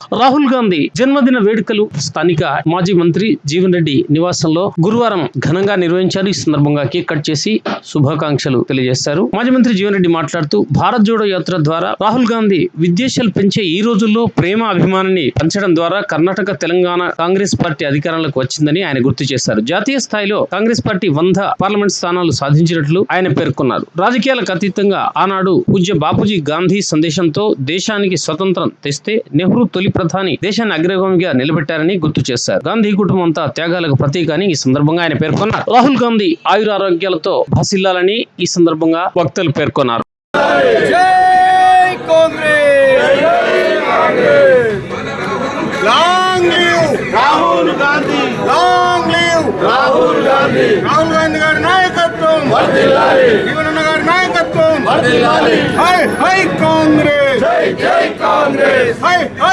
రాహుల్ గాంధీ జన్మదిన వేడుకలు స్థానిక మాజీ మంత్రి జీవన్ రెడ్డి నివాసంలో గురువారం ఘనంగా నిర్వహించారు. ఈ సందర్భంగా కేక్ కట్ చేసి శుభాకాంక్షలు తెలియజేశారు మాజీ మంత్రి జీవన్ రెడ్డి మాట్లాడుతూ భారత్ జోడో యాత్ర ద్వారా రాహుల్ గాంధీ విద్వేషాలు పెంచే ఈ రోజుల్లో ప్రేమ అభిమానాన్ని పెంచడం ద్వారా కర్ణాటక తెలంగాణ కాంగ్రెస్ పార్టీ అధికారంలోకి వచ్చిందని ఆయన గుర్తు చేశారు. జాతీయ స్థాయిలో కాంగ్రెస్ పార్టీ వంద పార్లమెంట్ స్థానాలు సాధించినట్లు ఆయన పేర్కొన్నారు. రాజకీయాలకు అతీతంగా ఆనాడు పూజ్య బాపూజీ గాంధీ సందేశంతో దేశానికి స్వతంత్రం తెస్తే నెహ్రూ తొలి ప్రధాని దేశాన్ని అగ్రగామిగా నిలబెట్టారని గుర్తు చేశారు. గాంధీ కుటుంబం అంతా త్యాగాలకు ప్రతీక అని ఈ సందర్భంగా ఆయన పేర్కొన్నారు. రాహుల్ గాంధీ ఆయురారోగ్యాలతో భాసిల్లాలని ఈ సందర్భంగా వక్తలు పేర్కొన్నారు. రాహుల్ గాంధీ! Long live! రాహుల్ గాంధీ! రాహుల్ గాంధీ గారి నాయకత్వం! జీవనన్న గారి నాయకత్వం! హై హై కాంగ్రెస్!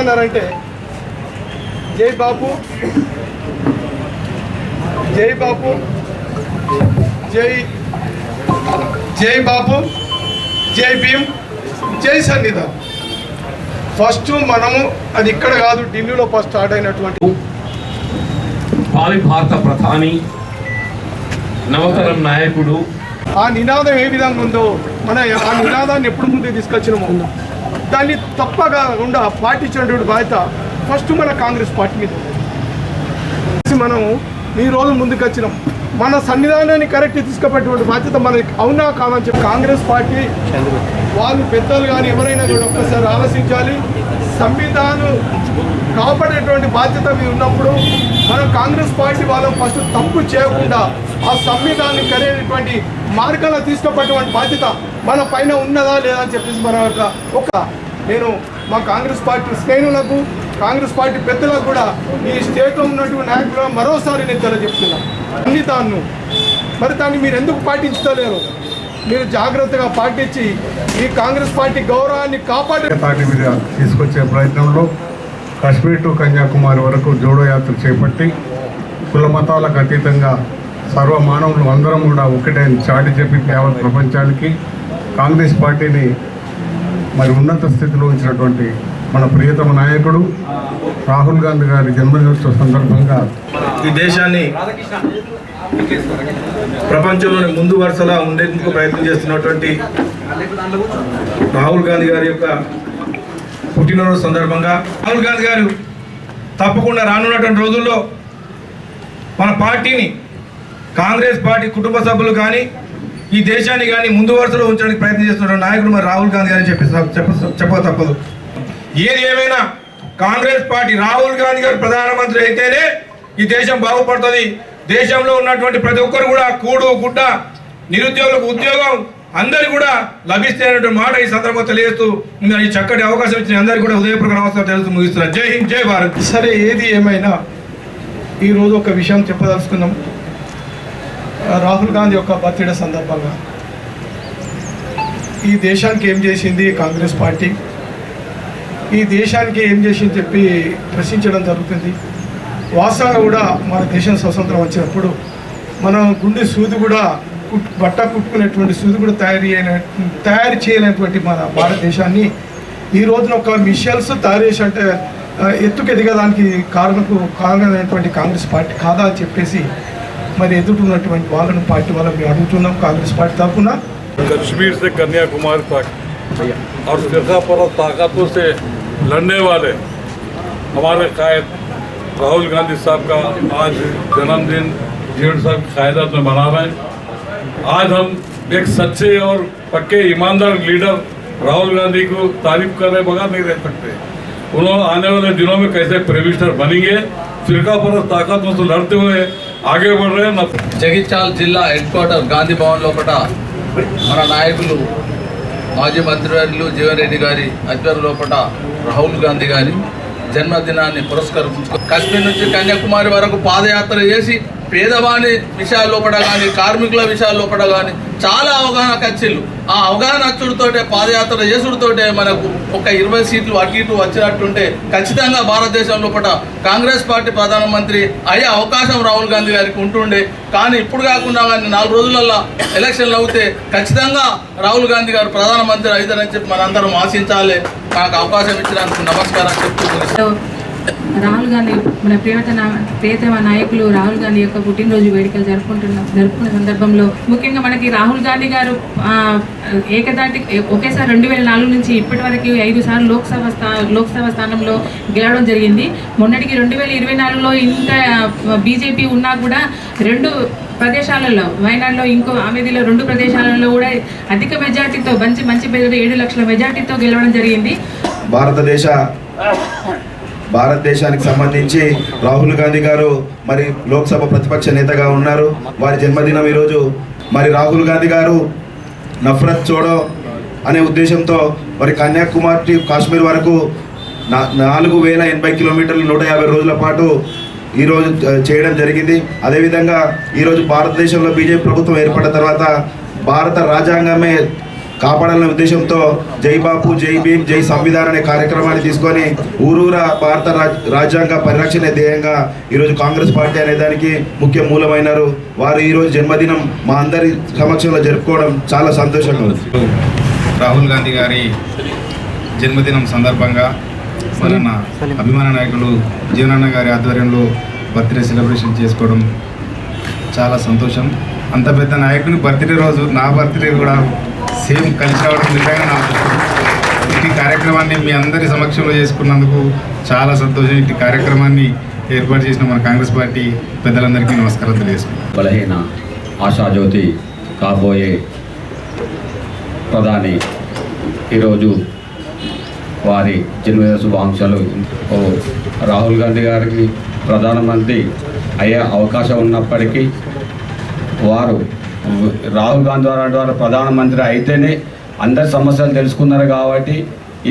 ఏమన్నారంటే జై బాపు జై బాపు జై జై బాపు జై భీమ్ జై సన్నిధాన్. ఫస్ట్ మనము అది ఇక్కడ కాదు ఢిల్లీలో ఫస్ట్ స్టార్ట్ అయినటువంటి భావి భారత ప్రధాని నవతరం నాయకుడు. ఆ నినాదం ఏ విధంగా ఉందో మన ఆ నినాదాన్ని ఎప్పుడు ముందుకు తీసుకొచ్చినామో. దాన్ని తప్పకుండా పాటించినటువంటి బాధ్యత ఫస్ట్ మన కాంగ్రెస్ పార్టీ మీద మనం ఈ రోజు ముందుకు వచ్చినాం మన సన్నిధానాన్ని కరెక్ట్ తీసుకుపోయేటువంటి బాధ్యత మనకి అవునా కాదని చెప్పి కాంగ్రెస్ పార్టీ వాళ్ళు పెద్దలు కానీ ఎవరైనా కూడా ఒక్కసారి ఆలోచించాలి. సంవిధానం కాపాడేటువంటి బాధ్యత మీ ఉన్నప్పుడు మనం కాంగ్రెస్ పార్టీ వాళ్ళం ఫస్ట్ తప్పు చేయకుండా ఆ సంవిధానాన్ని కలిగినటువంటి మార్గాల్లో తీసుకుపోయేటువంటి బాధ్యత మన పైన ఉన్నదా లేదా అని చెప్పేసి మన ఒక నేను మా కాంగ్రెస్ పార్టీ శ్రేణులకు కాంగ్రెస్ పార్టీ పెద్దలకు కూడా ఈ స్టేట్లో ఉన్నటువంటి నాయకులు మరోసారి నేను తెలియజెప్తున్నాను అన్ని దాన్ని మరి దాన్ని మీరు ఎందుకు పాటించలేరు? మీరు జాగ్రత్తగా పాటించి ఈ కాంగ్రెస్ పార్టీ గౌరవాన్ని కాపాడే పార్టీ మీద తీసుకొచ్చే ప్రయత్నంలో కాశ్మీర్ టు కన్యాకుమారి వరకు జోడో యాత్ర చేపట్టి కుల మతాలకు అతీతంగా సర్వ మానవులు అందరం కూడా ఒకటే చాటి చెప్పి యావత్ ప్రపంచానికి కాంగ్రెస్ పార్టీని మరి ఉన్నత స్థితిలో ఉంచినటువంటి మన ప్రియతమ నాయకుడు రాహుల్ గాంధీ గారి జన్మదినోత్సవ సందర్భంగా ఈ దేశాన్ని ప్రపంచంలోని ముందు వరుసలా ఉండేందుకు ప్రయత్నం చేస్తున్నటువంటి రాహుల్ గాంధీ గారి యొక్క పుట్టినరోజు సందర్భంగా రాహుల్ గాంధీ గారు తప్పకుండా రానున్నటువంటి రోజుల్లో మన పార్టీని కాంగ్రెస్ పార్టీ కుటుంబ సభ్యులు కానీ ఈ దేశాన్ని కానీ ముందు వరుసలో ఉంచడానికి ప్రయత్నం చేస్తున్న నాయకుడు మరి రాహుల్ గాంధీ గారు చెప్పి చెప్ప తప్పదు. ఏది ఏమైనా కాంగ్రెస్ పార్టీ రాహుల్ గాంధీ గారు ప్రధానమంత్రి అయితేనే ఈ దేశం బాగుపడుతుంది. దేశంలో ఉన్నటువంటి ప్రతి ఒక్కరు కూడా కూడు గుడ్డ నిరుద్యోగులకు ఉద్యోగం అందరు కూడా లభిస్తాయన్నటువంటి మాట ఈ సందర్భంగా తెలియజేస్తూ ఈ చక్కటి అవకాశం ఇచ్చిన అందరికీ కూడా ఉదయపూర్వక నమస్కారం తెలుస్తూ ముగిస్తున్నారు జై హింద్ జై భారత్. సరే ఏది ఏమైనా ఈరోజు ఒక విషయం చెప్పదలుచుకుందాం రాహుల్ గాంధీ యొక్క బర్త్డే సందర్భంగా. ఈ దేశానికి ఏం చేసింది కాంగ్రెస్ పార్టీ? ఈ దేశానికి ఏం చేసింది చెప్పి ప్రశ్నించడం జరుగుతుంది. వాస్తవంగా కూడా మన దేశం స్వతంత్రం వచ్చినప్పుడు మనం గుండె సూది కూడా బట్ట కుట్టుకునేటువంటి సూది కూడా తయారు చేయన తయారు చేయలేనటువంటి మన భారతదేశాన్ని ఈ రోజున ఒక మిషన్స్ తయారు చేసి అంటే ఆ, ఎత్తుకు ఎదిగడానికి కారణకు కారణమైనటువంటి కాంగ్రెస్ పార్టీ కాదా అని చెప్పేసి మరి ఎదుటిన్నటువంటి వాళ్ళను పార్టీ వాళ్ళని మేము అడుగుతున్నాం కాంగ్రెస్ పార్టీ తరఫున कश्मीर से कन्याकुमारी तक और फिरका परत ताकतों से लड़ने वाले हमारे कायद राहुल गांधी साहब का आज जन्मदिन जीवन साहब की कायदत में मना रहे हैं आज हम एक सच्चे और पक्के ईमानदार लीडर राहुल गांधी को तारीफ कर रहे बगैर नहीं रह सकते उन्होंने आने वाले दिनों में कैसे प्रेमिस्टर बनेंगे फिरका परत ताकतों से लड़ते हुए आगे बढ़ रहे हैं न జగిత్యాల జిల్లా హెడ్ క్వార్టర్ గాంధీ భవన్ లోపల మన నాయకులు మాజీ మంత్రివర్యులు జీవన్ రెడ్డి గారి ఆధ్వర్యం లోపల రాహుల్ గాంధీ గారి జన్మదినాన్ని పురస్కరించుకో కాశ్మీర్ నుంచి కన్యాకుమారి వరకు పాదయాత్ర చేసి పేదవాణి విషయాల లోపల కానీ కార్మికుల విషయాల లోపల కానీ చాలా అవగాహన కచ్చిళ్ళు ఆ అవగాహన అచ్చుడితోటే పాదయాత్ర చేసుడితోటే మనకు ఒక ఇరవై సీట్లు అటు ఇటు వచ్చినట్టుంటే ఖచ్చితంగా భారతదేశం లోపల కాంగ్రెస్ పార్టీ ప్రధానమంత్రి అయ్యే అవకాశం రాహుల్ గాంధీ గారికి ఉంటుండే. కానీ ఇప్పుడు కాకుండా కానీ నాలుగు రోజులల్లో ఎలక్షన్లు అవుతే ఖచ్చితంగా రాహుల్ గాంధీ గారు ప్రధానమంత్రి అవుతారని చెప్పి మనందరం ఆశించాలి. నాకు అవకాశం ఇచ్చినందుకు నమస్కారం చెప్తూ రాహుల్ గాంధీ మన ప్రియతమ ప్రియతమ నాయకులు రాహుల్ గాంధీ యొక్క పుట్టినరోజు వేడుకలు జరుపుకుంటున్న జరుపుకున్న సందర్భంలో ముఖ్యంగా మనకి రాహుల్ గాంధీ గారు ఏకదాటి ఒకేసారి రెండు వేల నాలుగు నుంచి ఇప్పటి వరకు ఐదు సార్లు లోక్సభ స్థా లోక్సభ స్థానంలో గెలవడం జరిగింది. మొన్నటికి రెండు వేల ఇరవై నాలుగులో ఇంత బీజేపీ ఉన్నా కూడా రెండు ప్రదేశాలలో వయనాడులో ఇంకో ఆమెదిలో రెండు ప్రదేశాలలో కూడా అధిక మెజార్టీతో మంచి మంచి పేరు ఏడు లక్షల మెజార్టీతో గెలవడం జరిగింది. భారతదేశ భారతదేశానికి సంబంధించి రాహుల్ గాంధీ గారు మరి లోక్సభ ప్రతిపక్ష నేతగా ఉన్నారు. వారి జన్మదినం ఈరోజు. మరి రాహుల్ గాంధీ గారు నఫరత్ చోడో అనే ఉద్దేశంతో మరి కన్యాకుమారి కాశ్మీర్ వరకు నా నాలుగు వేల ఎనభై కిలోమీటర్లు నూట యాభై రోజుల పాటు ఈరోజు చేయడం జరిగింది. అదేవిధంగా ఈరోజు భారతదేశంలో బీజేపీ ప్రభుత్వం ఏర్పడిన తర్వాత భారత రాజ్యాంగమే కాపాడాలనే ఉద్దేశంతో జై బాపు జై భీమ్ జై సంవిధాన్ అనే కార్యక్రమాన్ని తీసుకొని ఊరూరా భారత రాజ్- రాజ్యాంగ పరిరక్షణ ధ్యేయంగా ఈరోజు కాంగ్రెస్ పార్టీ అనే దానికి ముఖ్య మూలమైనారు. వారు ఈరోజు జన్మదినం మా అందరి సమక్షంలో జరుపుకోవడం చాలా సంతోషంగా ఉంది. రాహుల్ గాంధీ గారి జన్మదినం సందర్భంగా మన అభిమాన నాయకులు జీవనన్న గారి ఆధ్వర్యంలో బర్త్డే సెలబ్రేషన్ చేసుకోవడం చాలా సంతోషం. అంత పెద్ద నాయకుని బర్త్డే రోజు నా బర్త్డే కూడా సేమ్ కలిసి రావడం నిజంగా ఇంటి ఇటు కార్యక్రమాన్ని మీ అందరి సమక్షంలో చేసుకున్నందుకు చాలా సంతోషం. ఇటు కార్యక్రమాన్ని ఏర్పాటు చేసిన మన కాంగ్రెస్ పార్టీ పెద్దలందరికీ నమస్కారం తెలియజేసుకున్నాను బలహీన ఆశాజ్యోతి కాబోయే ప్రధాని ఈరోజు వారి జన్మదిన శుభాకాంక్షలు. ఓ రాహుల్ గాంధీ గారికి ప్రధానమంత్రి అయ్యే అవకాశం ఉన్నప్పటికీ వారు రాహుల్ గాంధీ ద్వారా ప్రధానమంత్రి అయితేనే అందరి సమస్యలు తెలుసుకున్నారు కాబట్టి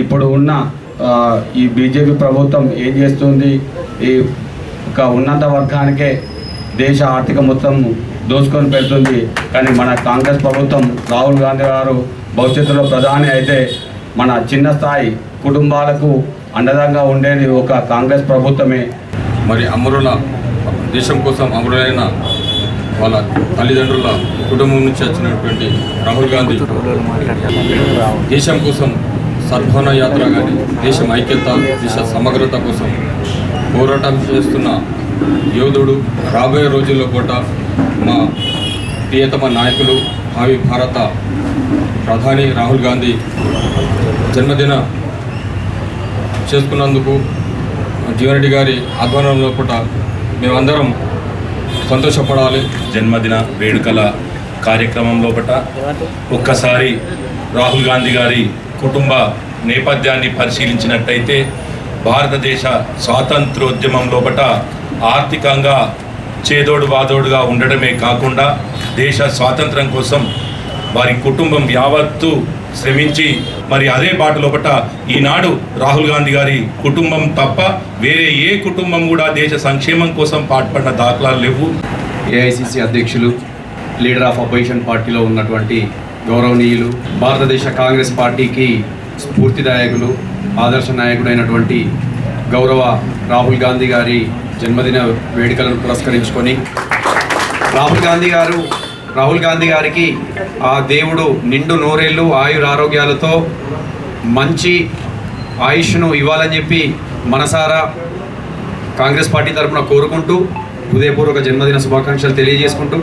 ఇప్పుడు ఉన్న ఈ బీజేపీ ప్రభుత్వం ఏం చేస్తుంది? ఈ ఒక ఉన్నత వర్గానికే దేశ ఆర్థిక మొత్తం దోసుకొని పెడుతుంది. కానీ మన కాంగ్రెస్ ప్రభుత్వం రాహుల్ గాంధీ గారు భవిష్యత్తులో ప్రధాని అయితే మన చిన్న స్థాయి కుటుంబాలకు అండదంగా ఉండేది ఒక కాంగ్రెస్ ప్రభుత్వమే. మరి అమరుల దేశం కోసం అమరులైన వాళ్ళ తల్లిదండ్రుల కుటుంబం నుంచి వచ్చినటువంటి రాహుల్ గాంధీ దేశం కోసం సద్భావన యాత్ర కానీ దేశం ఐక్యత దేశ సమగ్రత కోసం పోరాటం చేస్తున్న యోధుడు రాబోయే రోజుల్లో పూట మా ప్రియతమ నాయకులు భావి భారత ప్రధాని రాహుల్ గాంధీ జన్మదిన చేసుకున్నందుకు జీవనరెడ్డి గారి ఆధ్వర్యంలో పూట మేమందరం సంతోషపడాలి. జన్మదిన వేడుకల కార్యక్రమం లోపల ఒక్కసారి రాహుల్ గాంధీ గారి కుటుంబ నేపథ్యాన్ని పరిశీలించినట్టయితే భారతదేశ స్వాతంత్రోద్యమం లోపల ఆర్థికంగా చేదోడు వాదోడుగా ఉండడమే కాకుండా దేశ స్వాతంత్రం కోసం వారి కుటుంబం యావత్తు శ్రమించి మరి అదే బాట లోపట ఈనాడు రాహుల్ గాంధీ గారి కుటుంబం తప్ప వేరే ఏ కుటుంబం కూడా దేశ సంక్షేమం కోసం పాటుపడిన దాఖలాలు లేవు. ఏఐసిసి అధ్యక్షులు లీడర్ ఆఫ్ అపోజిషన్ పార్టీలో ఉన్నటువంటి గౌరవనీయులు భారతదేశ కాంగ్రెస్ పార్టీకి స్ఫూర్తిదాయకులు ఆదర్శ నాయకుడైనటువంటి గౌరవ రాహుల్ గాంధీ గారి జన్మదిన వేడుకలను పురస్కరించుకొని రాహుల్ గాంధీ గారు రాహుల్ గాంధీ గారికి ఆ దేవుడు నిండు నూరేళ్ళు ఆయుర ఆరోగ్యాలతో మంచి ఆయుష్ను ఇవ్వాలని చెప్పి మనసారా కాంగ్రెస్ పార్టీ తరఫున కోరుకుంటూ హృదయపూర్వక జన్మదిన శుభాకాంక్షలు తెలియజేసుకుంటూ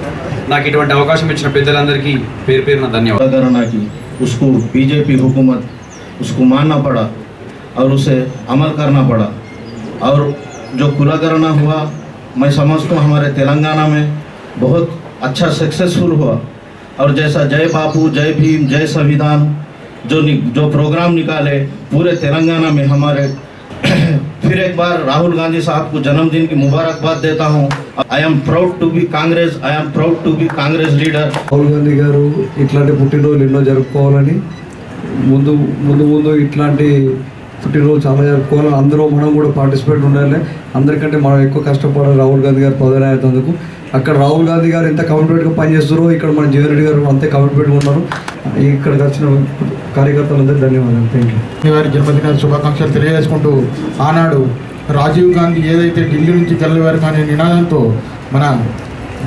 నాకు ఇటువంటి అవకాశం ఇచ్చిన పెద్దలందరికీ పేరు పేరున ధన్యవాదాలు की उसको बीजेपी हुकूमत उसको मानना पड़ा और उसे अमल करना पड़ा और जो कुलाकरना हुआ मैं समझता हूँ हमारे तेलंगाना में बहुत अच्छा सक्सेसफुल हुआ और जैसा जय बापू जय भीम जय संविधान जो नि, जो प्रोग्राम निकाले पूरे तेलंगाना में हमारे फिर एक बार राहुल गांधी साहब को जन्मदिन की मुबारकबाद देता हूँ I am proud to be Congress I am proud to be Congress leader Rahul Gandhi గారు ఇట్లాంటి పుట్టినరోజులు ఎన్నో జరుపుకోవాలని ముందు ముందు ముందు ఇట్లాంటి పుట్టినరోజు చాలా జరుపుకోవాలని అందరూ మనం కూడా పార్టిసిపేట్ ఉండాలి అందరికంటే మనం ఎక్కువ కష్టపడాలి రాహుల్ గాంధీ గారు ప్రధాని అయినందుకు అక్కడ రాహుల్ గాంధీ గారు ఎంత కమిట్మెంట్గా పనిచేస్తారో ఇక్కడ మన జీవన్ రెడ్డి గారు అంతే కమిట్మెంట్గా ఉన్నారు. ఇక్కడికి వచ్చిన కార్యకర్తలందరూ ధన్యవాదాలు. థ్యాంక్ యూ గారి జన్మదిన శుభాకాంక్షలు తెలియజేసుకుంటూ ఆనాడు రాజీవ్ గాంధీ ఏదైతే ఢిల్లీ నుంచి తెల్లవారు కానీ అనే నినాదంతో మన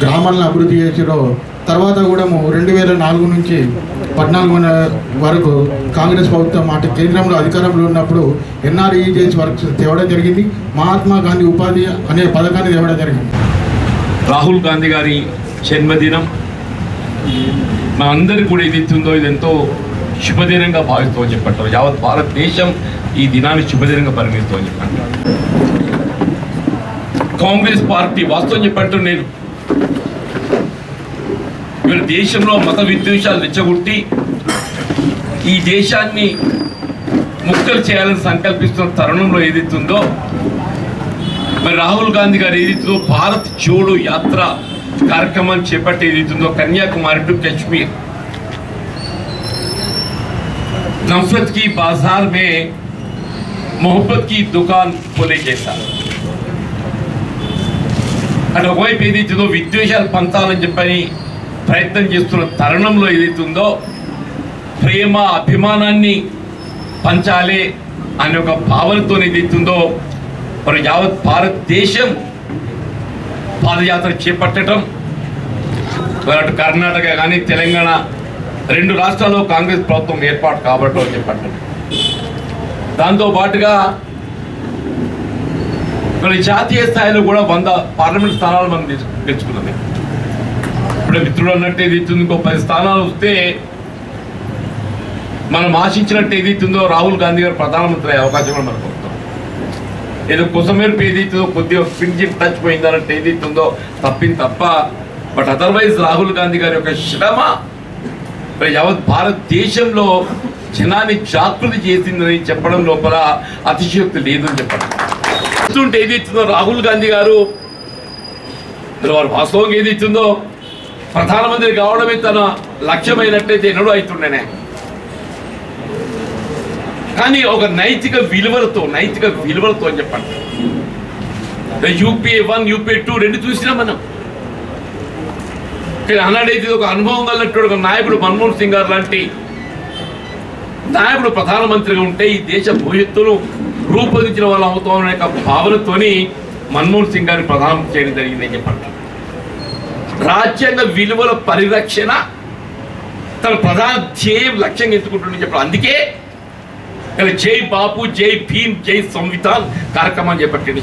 గ్రామాలను అభివృద్ధి చేసిరో తర్వాత కూడా రెండు వేల నాలుగు నుంచి పద్నాలుగు వరకు కాంగ్రెస్ ప్రభుత్వం అటు కేంద్రంలో అధికారంలో ఉన్నప్పుడు ఎన్ఆర్ఈజేస్ వర్క్స్ తేవడం జరిగింది. మహాత్మా గాంధీ ఉపాధి అనే పథకాన్ని తేవడం జరిగింది. రాహుల్ గాంధీ గారి జన్మదినం. మా అందరికి కూడా ఏదైతుందో ఇస్తుందో ఇది ఎంతో శుభదినంగా భావిస్తామని చెప్పంటారు యావత్ భారతదేశం ఈ దినాన్ని శుభదినంగా పరిగణిస్తామని చెప్పంటారు కాంగ్రెస్ పార్టీ వాస్తవం చెప్పంటారు నేను. మీరు దేశంలో మత విద్వేషాలు రెచ్చగొట్టి ఈ దేశాన్ని ముక్కలు చేయాలని సంకల్పిస్తున్న తరుణంలో ఏదైతుందో మరి రాహుల్ గాంధీ గారు ఏదైతుందో భారత్ జోడో యాత్ర కార్యక్రమాన్ని చేపట్టి ఏదైతుందో కన్యాకుమారి టు కశ్మీర్ नफरत की बाजार में मोहब्बत की दुकान खोले जैसा అటు ఒకవైపు ఏదైతుందో విద్వేషాలు పంచాలని చెప్పని ప్రయత్నం చేస్తున్న తరుణంలో ఏదైతుందో ప్రేమ అభిమానాన్ని పంచాలి అనే ఒక భావనతో ఏదైతుందో మరి యావత్ భారతదేశం పాదయాత్ర చేపట్టడం. మరి అటు కర్ణాటక కానీ తెలంగాణ రెండు రాష్ట్రాల్లో కాంగ్రెస్ ప్రభుత్వం ఏర్పాటు కాబట్టి చేపట్టడం దాంతో పాటుగా మరి జాతీయ స్థాయిలో కూడా వంద పార్లమెంట్ స్థానాలు మనం తెచ్చుకున్నది ఇప్పుడు మిత్రుడు అన్నట్టు ఏది ఇంకో పది స్థానాలు వస్తే మనం ఆశించినట్టు ఏది ఇస్తుందో రాహుల్ గాంధీ గారు ప్రధానమంత్రి అయ్యే అవకాశం కూడా మనకు. ఏదో కొసమేర్పు ఏదైతుందో కొద్దిగా పింజిన్ టచ్ పోయిందన్నట్టు ఏది ఇస్తుందో తప్పింది తప్ప బట్ అదర్వైజ్ రాహుల్ గాంధీ గారి యొక్క శ్రమ యావత్ భారతదేశంలో జనాన్ని జాగృతి చేసిందని చెప్పడం లోపల అతిశయోక్తి అని చెప్పడం. చూస్తుంటే ఏది ఇచ్చిందో రాహుల్ గాంధీ గారు వారు వాస్తవంగా ఏది ఇచ్చిందో ప్రధానమంత్రి కావడమే తన లక్ష్యమైనట్టయితే ఎన్నడూ అవుతుండేనే కానీ ఒక నైతిక విలువలతో నైతిక విలువలతో అని చెప్పండి. యూపీఏ వన్ యూపీఏ టూ రెండు చూసినాం మనం. కానీ ఆనాడైతే ఒక అనుభవం కలిగినట్టు ఒక నాయకుడు మన్మోహన్ సింగ్ గారు లాంటి నాయకుడు ప్రధానమంత్రిగా ఉంటే ఈ దేశ భవిష్యత్తును రూపొందించిన వాళ్ళు అవుతాం అనే భావనతోని మన్మోహన్ సింగ్ గారిని ప్రధానం చేయడం జరిగిందని చెప్పండి. రాజ్యాంగ విలువల పరిరక్షణ తన ప్రధాన ధ్యేయం లక్ష్యంగా ఎత్తుకుంటుందని చెప్పారు అందుకే ఇలా జై బాపు జై భీమ్ జై సంవిధాన్ కార్యక్రమం చేపట్టింది.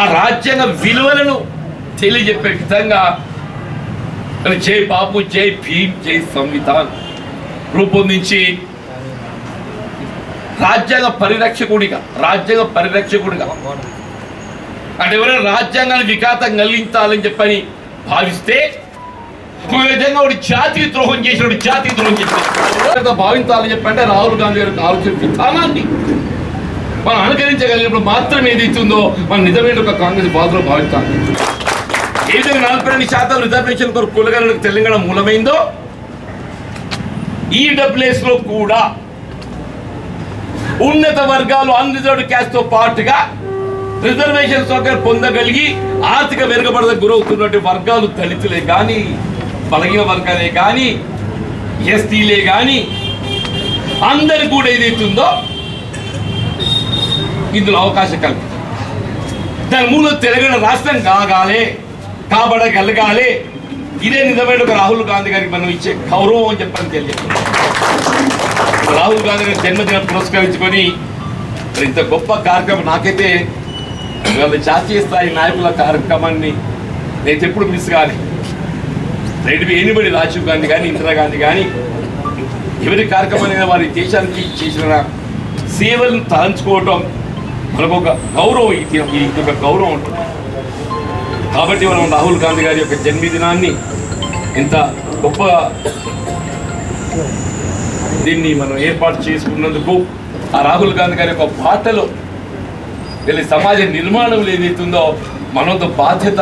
ఆ రాజ్యాంగ విలువలను తెలియజెప్పే విధంగా జై బాపు జై భీమ్ జై సంవిధాన్ రూపొందించి రాజ్యాంగ పరిరక్షకుడిగా రాజ్యాంగ పరిరక్షకుడిగా. అంటే ఎవరైనా రాజ్యాంగాన్ని విఘాతం కలిగించాలని చెప్పని భావిస్తే నువ్వు విధంగా వాడు జాతికి ద్రోహం చేసినప్పుడు జాతికి ద్రోహం చేసిన భావించాలని చెప్పంటే రాహుల్ గాంధీ గారికి ఆలోచన విధానాన్ని మనం అనుకరించగలిగినప్పుడు మాత్రమే ఇచ్చిందో మనం నిజమైన ఒక కాంగ్రెస్ బాధలో భావించాలి. ఏ విధంగా నలభై రెండు శాతం రిజర్వేషన్ కొరకు కులగలకు తెలంగాణ మూలమైందో ఈ డబ్ల్యూఎస్లో కూడా ఉన్నత వర్గాలు అన్రిజర్వ్డ్ క్యాష్తో పాటుగా రిజర్వేషన్ సౌకర్యం పొందగలిగి ఆర్థిక వెనుకబడద గురవుతున్నటువంటి వర్గాలు దళితులే. కానీ బలగిన వర్గాలే కానీ ఎస్టీలే కానీ అందరు కూడా ఏదైతుందో ఇందులో అవకాశం కల్పిస్తుంది దాని మూల తెలంగాణ రాష్ట్రం కాగాలే కాబడగలగాలి. ఇదే నిజమైన ఒక రాహుల్ గాంధీ గారికి మనం ఇచ్చే గౌరవం అని చెప్పని తెలియజేస్తున్నాం రాహుల్ గాంధీ గారి జన్మదినం పురస్కరించుకొని ఇంత గొప్ప కార్యక్రమం నాకైతే వాళ్ళ జాతీయ స్థాయి నాయకుల కార్యక్రమాన్ని నేను ఎప్పుడు miss let be anybody Rajiv Gandhi కానీ ఇందిరా గాంధీ కానీ ఎవరి కార్యక్రమం వారి దేశానికి చేసిన సేవలను తలంచుకోవటం మనకు ఒక గౌరవం ఇది ఒక గౌరవం ఉంటుంది. కాబట్టి మనం రాహుల్ గాంధీ గారి యొక్క జన్మదినాన్ని ఇంత గొప్ప దీన్ని మనం ఏర్పాటు చేసుకున్నందుకు ఆ రాహుల్ గాంధీ గారి యొక్క బాటలో వీళ్ళ సమాజ నిర్మాణం ఏదైతుందో మనతో బాధ్యత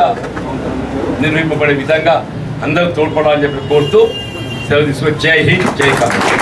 నిర్వహింపబడే విధంగా అందరూ తోడ్పడాలని చెప్పి కోరుతూ సెలవు తీసుకొని జై హింద్ జై కాంగ్రెస్.